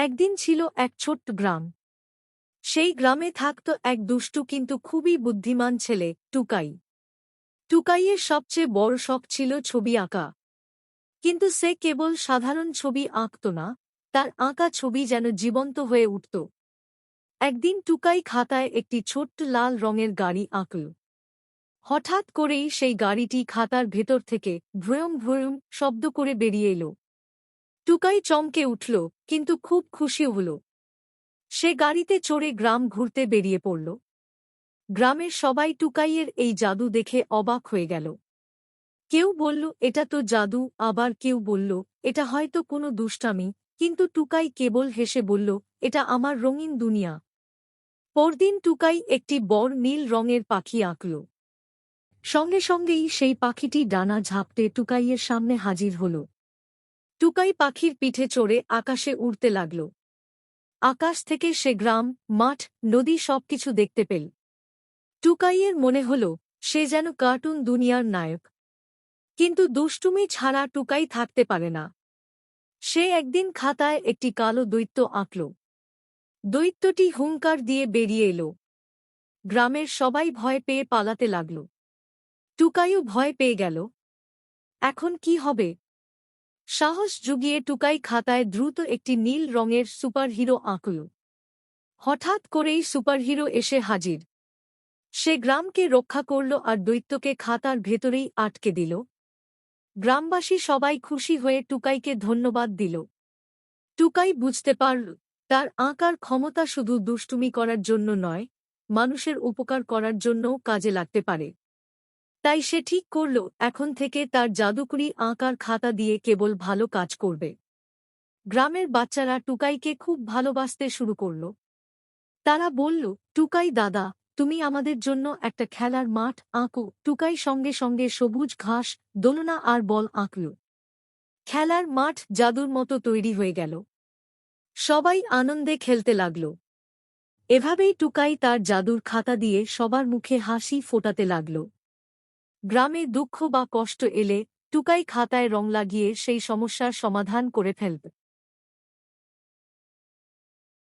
একদিন ছিল এক ছোট্ট গ্রাম। সেই গ্রামে থাকত এক দুষ্টু কিন্তু খুবই বুদ্ধিমান ছেলে, টুকাই। টুকাইয়ের সবচেয়ে বড় শখ ছিল ছবি আঁকা। কিন্তু সে কেবল সাধারণ ছবি আঁকত না, তার আঁকা ছবি যেন জীবন্ত হয়ে উঠত। একদিন টুকাই খাতায় একটি ছোট্ট লাল রঙের গাড়ি আঁকল। হঠাৎ করেই সেই গাড়িটি খাতার ভেতর থেকে ভ্রয়ম ভ্রয়ম শব্দ করে বেরিয়ে এলো। টুকাই চমকে উঠল, কিন্তু খুব খুশি হল। সে গাড়িতে চড়ে গ্রাম ঘুরতে বেরিয়ে পড়ল। গ্রামের সবাই টুকাইয়ের এই জাদু দেখে অবাক হয়ে গেল। কেউ বলল, এটা তো জাদু। আবার কেউ বলল, এটা হয়তো কোনো দুষ্টামি। কিন্তু টুকাই কেবল হেসে বলল, এটা আমার রঙিন দুনিয়া। পরদিন টুকাই একটি বড় নীল রঙের পাখি আঁকল। সঙ্গে সঙ্গেই সেই পাখিটি ডানা ঝাপটে টুকাইয়ের সামনে হাজির হল। টুকাই পাখির পিঠে চড়ে আকাশে উড়তে লাগল। আকাশ থেকে সে গ্রাম, মাঠ, নদী সবকিছু দেখতে পেল। টুকাইয়ের মনে হল, সে যেন কার্টুন দুনিয়ার নায়ক। কিন্তু দুষ্টুমি ছাড়া টুকাই থাকতে পারে না। সে একদিন খাতায় একটি কালো দৈত্য আঁকল। দৈত্যটি হুঙ্কার দিয়ে বেরিয়ে এলো। গ্রামের সবাই ভয় পেয়ে পালাতে লাগল। টুকাইও ভয় পেয়ে গেল। এখন কি হবে? সাহস জুগিয়ে টুকাই খাতায় দ্রুত একটি নীল রঙের সুপারহিরো আঁকল হঠাৎ করেই সুপারহিরো এসে হাজির। সে গ্রামকে রক্ষা করল আর দৈত্যকে খাতার ভেতরেই আটকে দিল। গ্রামবাসী সবাই খুশি হয়ে টুকাইকে ধন্যবাদ দিল। টুকাই বুঝতে পারল, তার আঁকার ক্ষমতা শুধু দুষ্টুমি করার জন্য নয়, মানুষের উপকার করার জন্যও কাজে লাগতে পারে। তাই সে ঠিক করল, এখন থেকে তার জাদুকরি আঁকার খাতা দিয়ে কেবল ভালো কাজ করবে। গ্রামের বাচ্চারা টুকাইকে খুব ভালোবাসতে শুরু করল। তারা বলল, টুকাই দাদা, তুমি আমাদের জন্য একটা খেলার মাঠ আঁকো। টুকাই সঙ্গে সঙ্গে সবুজ ঘাস, দোলনা আর বল আঁকল। খেলার মাঠ জাদুর মতো তৈরি হয়ে গেল। সবাই আনন্দে খেলতে লাগল। এভাবেই টুকাই তার জাদুর খাতা দিয়ে সবার মুখে হাসি ফোটাতে লাগল। গ্রামে দুঃখ বা কষ্ট এলে টুকাই খাতায় রং লাগিয়ে সেই সমস্যার সমাধান করে ফেলবে।